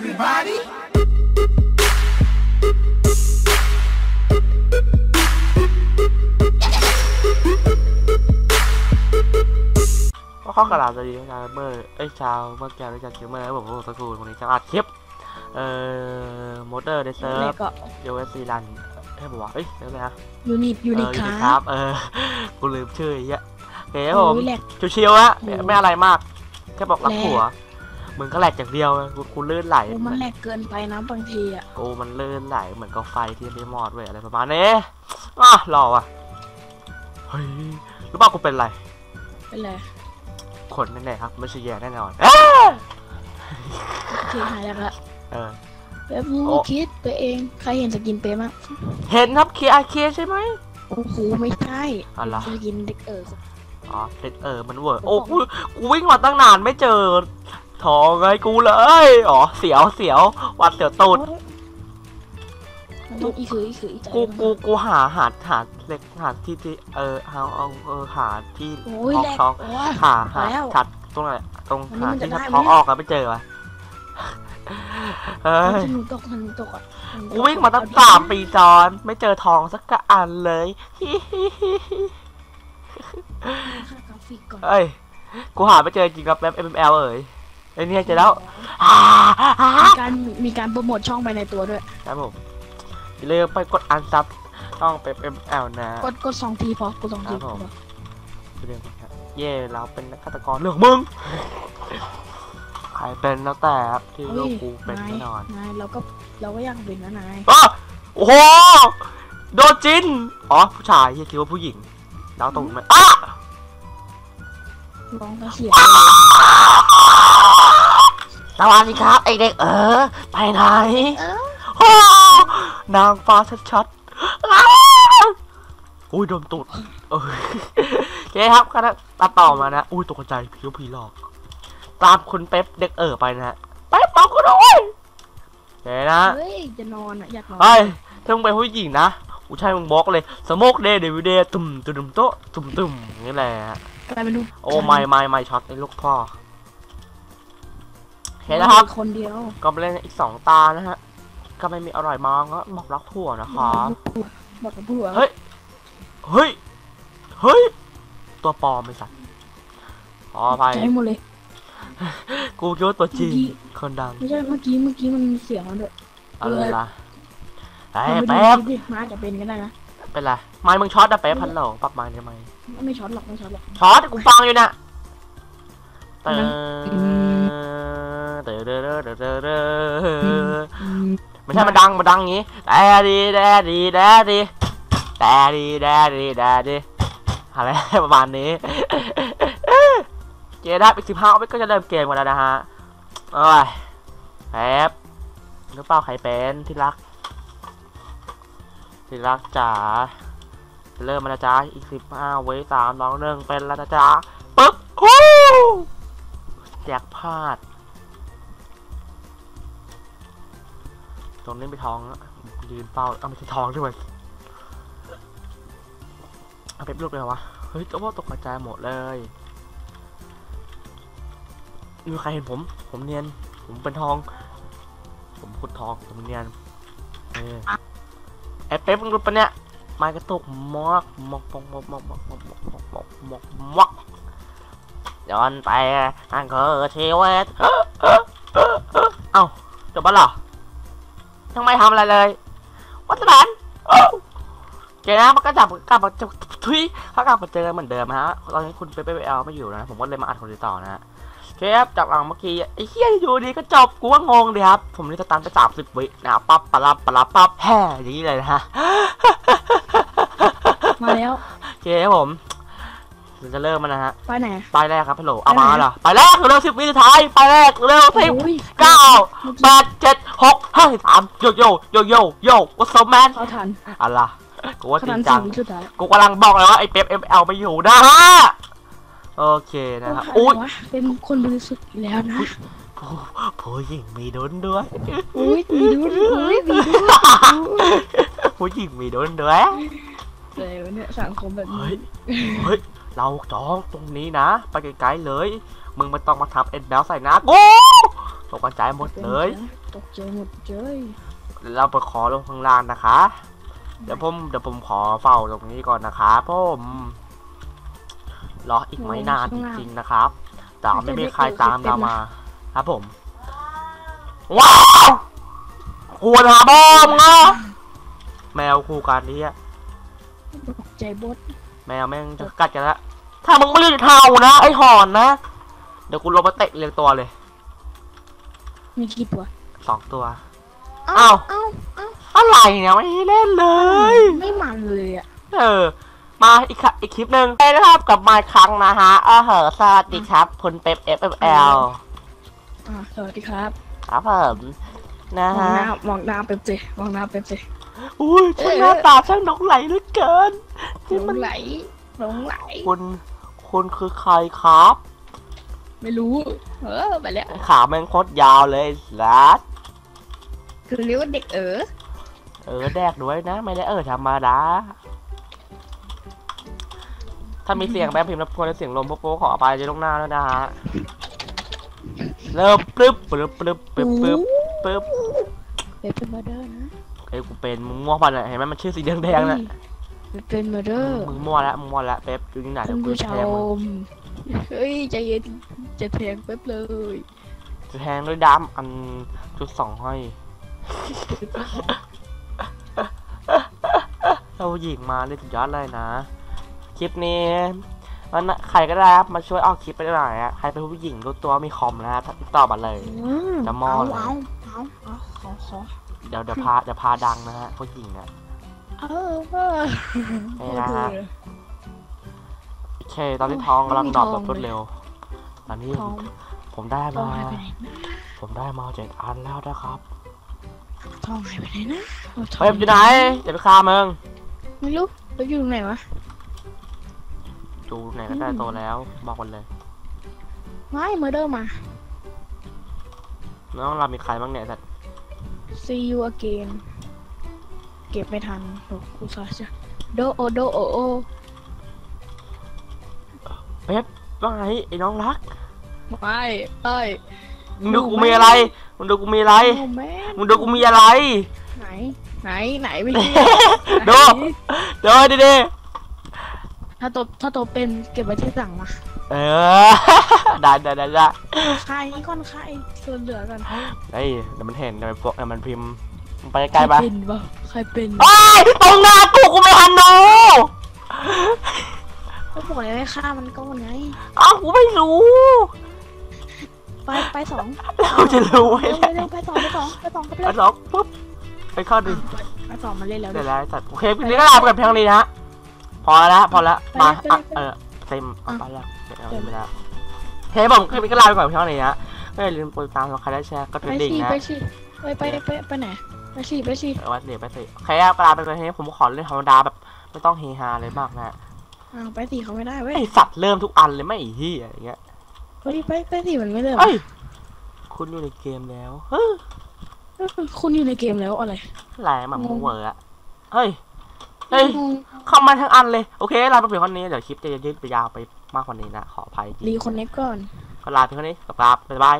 everybody. có khó cả làm gì là mơ ấy chào mơ kèo đấy chào kiếm mơ bổng bổng tôi một ngày chào ạt khiếp ờ một đờ để sớm USC lần thế bỏ ấy thế này hả unit unit ครับเออกูลืมชื่อไอ้เหี้ยโอเคครับผมชิวๆฮะไม่อะไรมากแค่บอกรักผัว มึงก็แหลกอย่างเดียวกูกูลื่นไหล โอ้มันแหลกเกินไปนะบางทีอะกูมันลื่นไหลเหมือนกับไฟที่ไม่มอดเว้ยอะไรประมาณนี้อะรอว่ะเฮ้ยรู้ป่ะกูเป็นอะไร เป็นไรขนแน่ๆครับไม่ใช่แย่แน่นอนเอ้ยโอเคหายแล้วละเออเป๊ปรู้โอ้คิดไปเองใครเห็นสกินเป๊ปมั้งเห็นครับ KRK ใช่ไหมโอ้โหไม่ใช่อ๋อเหรอสกินเด็กเอออ๋อเด็กเออมันเวอร์โอ้กูกูวิ่งมาตั้งนานไม่เจอ ทองไงกูเลย อ๋อ เสียวเสียววัดเสียวตูดมันต้องอีคืออีคืออีใจกูกูกูหาหาหาเล็กหาที่ที่เออหาเอาเออหาที่โอ้ยออแหกลกท้องโอ้ย หาหาแล้วชัดตรงไหนตรงวันนี้หามันจะที่ได้ชัดไหม ท้องเนี่ยออกอะไม่เจอวะเฮ้ยธนูตกธนูตกอะธนูตกูวิ่งมาตั้งสามปีจอน ไม่เจอทองสักกะอันเลยฮิฮิฮิฮิค่ากราฟิกก่อนเอ้ย กูหาไม่เจอจริงกับแป๊บ MML เอ้ย ไอ้เนี่ยเจอแล้วอ่าอ่ามีการมีการโปรโมทช่องไปในตัวด้วย ครับผมอย่าลืมไปกดอันซับต้องเป็น ML นะกดกดสองทีพอกดสองทีครับพผอมอย่าลืมนะครับเย่เราเป็นนักฆาตกรเรื่องของมึงใครเป็นแล้วแต่ครับที่เฮ้ลูยกกูเป็นนายแน่นอนนายเราก็เราก็อยากเป็นนะนายอ้าโอ้โหโดนจินอ๋อผู้ชายที่คิดว่าผู้หญิงแล้วตรงไหมอ้า ร้องกระเสียงสวัสดีครับไอเด็กเออ ไปไหนเออโอ้นางฟ้าชัดๆอ้าวอุ้ยโดนตุดเออโอเคครับคณะตัดต่อมานะ อุ้ยตกใจผีผีหลอก ตามคุณเป๊ปเด็กเออไปนะฮะเป๊ปบอกกูด้วยโอเคนะเฮ้ยจะนอนอะอยากนอนเฮ้ยถ้ามึงเป็นผู้หญิงนะกูใช่มึงบล็อกเลยสโมกเดย์เดวิดเดย์ตุ่มตุ่มโต๊ะตุ่มตุ่มนี่แหละ ฮะกลายเป็นลูกโอ้ไม่ไม่ไม่ช็อตไอ้ลูกพ่อโอเคนะครับคนเดียวก็มาเล่นอีกสองตานะฮะ ก็ไม่มีอร่อยมากก็บอกรักถั่วนะครับบอกกับผัวเฮ้ยเฮ้ยเฮ้ยตัวปลอมไอ้สัตว์ขออภัยใจหมดเลยกูคิดว่าตัวจริงเมื่อกี้คนดังไม่ใช่เมื่อกี้เมื่อกี้มันเสียงมันด้วยอะไรล่ะไอ้เราไปแป๊บดูคลิปดิมาอาจจะเป็นก็ได้นะเป็นไรไม่มึงช็อตอะแป๊บพันโหลปรับไม้ทำไม ไม่ช็อตหรอกไม่ช็อตหรอก ช็อตกูฟังอยู่น่ะเตออืเตอเตอเตอเตอเตอเตอไม่ใช่มันดังมันดังอย่างงี้แดดีแดดีแดดีแดดีแดดีแดดีอะไรประมาณนี้เจได้อีกสิบห้าวิก็จะเริ่มเกมกันแล้วนะฮะโอ้ยแป๊บรู้เปล่าใครเป็นที่รักที่รักจ๋าจะ เริ่มมาแล้วจ้าอีกสิบห้าเวสามสองหนึ่งเป็นแล้วนะจ๊ะปึ๊บฮู้แจกพลาด ตรงนี้ไปทองยืนเป้าเอาไม่ใช่ทองด้วยเอาไปรูปเลยวะ เฮ้ยก็ว่าตกกระจายหมดเลยมีใครเห็นผม ผมเนียน ผมเป็นทอง ผมขุดทอง ผมเนียน เออไอ้เป๊ปมึงรู้ปะเนี่ย ไม้กระตุกมอกมอกมอกมอกมอกมอกมอกมอกมอกมอกมอกมกย้อนไปอันคือชีวิตเอ้าจบแล้วหรอยังไมทำอะไรเลยวัฒนานเจนะมันก็จับกลับมาจะทุยถ้ากลับมาเจอกันเหมือนเดิมฮะตอนนี้คุณเป๊ปเอลไม่อยู่นะผมก็เลยมาอัดคนต่อนะฮะเคครับจากหลังเมื่อกี้ไอ้เฮียอยู่ดีก็จบกูว่างงเลยครับ ผมนี่สตาร์ทไปสามสิบวินะปั๊บปะลับปะลับปั๊บแห่อย่างนี้เลยนะฮะ แล้วโอเคครับผมเราจะเริ่มมันนะฮะไปไหน ไปแรกครับฮัลโหลเอาไปไหนมาเหรอไปแรกเร็วสิบวิสุดท้ายไปแรกเร็วสิบโอ้ยเก้าแปดเจ็ดหกห้าสามโยโยโยโยโยวัสแมนเขาทันอะไรกูว่าเขาจริทันงจัสี่งวิสุดท้ายกูกำลังบอกเลยว่าไอ้เป๊ปเอ็มเอลไม่อยู่นะฮะโอเคนะครับโอ้อุ้ยยวะเป็นคนบริสุทธิ์แล้วนะผู้ผู้หญิงมีดุนด้วยอุ้ยมีดูอุ้ยมีดูผู้หญิงมีดุนด้วย เลยเนี่ยสังคมแบบเฮ้นี้ย เฮ้ย เราจองตรงนี้นะ ไปไกลๆเลย มึงไม่ต้องมาทับเอ็นแบลใส่หนะกูตกใจหมดเลย ตกใจหมดเลยเดี๋ยวเราไปขอลงข้างล่างนะคะ เดี๋ยวผมเดี๋ยวผมขอเฝ้าตรงนี้ก่อนนะคะผมรออีกไม่นานจริงๆนะครับแต่ไม่มีใครตามเรามา ครับผม ว้าวควรหาบอมงะแมวคู่กันนี้อะ ตกใจบดแมวแม่งจะกัดกันละถ้ามึงไม่เลือกเท่านะ ไอ้หอนนะ เดี๋ยวกูลงมาเตะเรียงตัวเลย มีกี่ตัวสองตัวเอ้าอ้าวเอ้าเอ้าอะไรเนี่ยไม่เล่นเลย ไม่มันเลยอะ เออ มาอีกค่ะอีกคลิปหนึ่งไปนะครับกลับมาอีกครั้งนะฮะเออเหอะสวัสดีครับ คุณเป๊ป FFL อ่าสวัสดีครับ ครับผมนะมองฮะหน้า มองหน้าเป๊ปสิมองหน้าเป๊ปสิ อุ้ยช่างหน้าตาช่างนกไหลเหลือเกินหลที่มันงไหลหลงไหลคุณคุณคือใครครับ ไม่รู้ เออไปแล้วขาแม่งโคตรยาวเลยลัดคือเรียกว่าเด็กเออเออแดกด้วยนะ ไม่ได้เออธรรมดาถ้ามีเสียงแบบพิมพ์รบกวนและเสียงลมโป๊ะๆขออภัยในล่วงหน้าแล้วนะฮะเริ่มปึ๊บปึ๊บปึ๊บปึ๊บปึ๊บปึ๊บเป๊ปเป็นมาเดอร์นะ เอ้ยกูเป็นมึงมั่วปันอะเห็นไหมมันชื่อสีแดงๆน่ะเป๊ปเป็นมาเดอร์มึงมั่วแล้วมึงมั่วแล้วเป๊ปอยู่ที่ไหนคุเดี๋ยณวกูผู้ชแทงมึงมเฮ้ยใจเย็นจะแทงเป๊ปเลยจะแทงด้วยด้ามอันจุดสองห้อยเราหญิงมาเลยสุดยอดเลยนะ คลิปนี้มันน่ะใครก็ได้ครับมาช่วยออกคลิปไปหน่อยอะใครเป็นผู้หญิงรู้ตัวมีคอมนะติดต่อมาเลย จะมอเอาเลยเอาเอาเอาขอขอ เดี๋ยวเดี๋ยวพาเดี๋ยวพาดังนะฮะผู้หญิงอะเออเออนี่นะฮะโอเค ตอนนี้ทองกำลังดรอปแบบรวดเร็ว ตอนนี้ทองผมได้ทองมาหายไปไหนนะผมได้มาเจ็ดอันแล้วนะครับทองหายไปไหนนะอาทองเฮ้ยอยู่ไหนอย่าไปฆ่ามึงไม่รู้แล้วอยู่ตรงไหนวะดูไหนก็ได้โตแล้ว บอกมันเลย ไม่เมอร์เดอร์มา น้องเรามีใครบ้างเนี่ยสัตว์ see you again เก็บไม่ทันโอ้กูซาจะโดโอโดโอโอเป๊ปว่าไงไอ้น้องรักไม่เอ้ยมึงดูกูมีอะไรมึงดูกูมีอะไรโอ้แม่มึงดูกูมีอะไร ไหน ไหนไหนไม่ใช่ดูเดี๋ยวดิดิถ้าโตถ้าโตเป็นเก็บไว้ที่สั่งมา เออ ได้ได้ได้ได้ใครก่อนใครส่วนเหลือกันเฮ้ยเดี๋ยวมันเห็นเดี๋ยวมันพวกเดี๋ยวมันพิมพ์มึงไปใกล้ๆปะใครเป็นวะใครเป็นไอ้ยตรงหน้ากูกูไม่ทันดูก็บอกเลยให้ฆ่ามันก่อนไงอ้าวกูไม่รู้ ไปไปสองเราจะรู้ไว้เร็วแล้วเร็วไปสองไปสองไปสองไปไปเร็วล็อกปุ๊บไปเข้าดิไปสองมาเล่นแล้วเดี๋ยวแล้วไอ้สัตว์โอเคพี่นี่ก็ลาไปกับเพียงนี้นะฮะพอแล้วนะพอแล้วมาอะเออเต็มเอาไปแล้ว ไม่เอาไม่ได้เฮ้ยผมคลิปนี้ก็ลาไปก่อนเพียงนี้นะไม่อย่าลืมกดติดตามใครได้แชร์ก็กไประดิ่งสินะไปสิไปไปไปไปไหนไปสิไปสิเอาไว้เดี๋ยวไปสิใครอยากลาไปก่อนทีนี้ผมขอเล่นธรรมดาแบบไม่ต้องเฮฮาเลยมากนะอ้าวไปสิเขาไม่ได้เว้ยไอสัตว์เริ่มทุกอันเลยไม่ไอ้เหี้ยอย่างเงี้ยเฮ้ยไปไปสิมันไม่เริ่มเอ้ยคุณอยู่ในเกมแล้วเฮ้ยคุณอยู่ในเกมแล้วอะไรอะไรหมามูเวอร์อะเฮ้ยเฮ้ยเข้ามาทั้งอันเลย โอเคลาไปเพียงเท่านี้ เดี๋ยวคลิปจะยืดไปยาวไป มากกว่านี้นะขออภัยจริงรีคอนเน็กก่อนก็ลาเพียงเท่านี้กลับลาบ๊ายบาย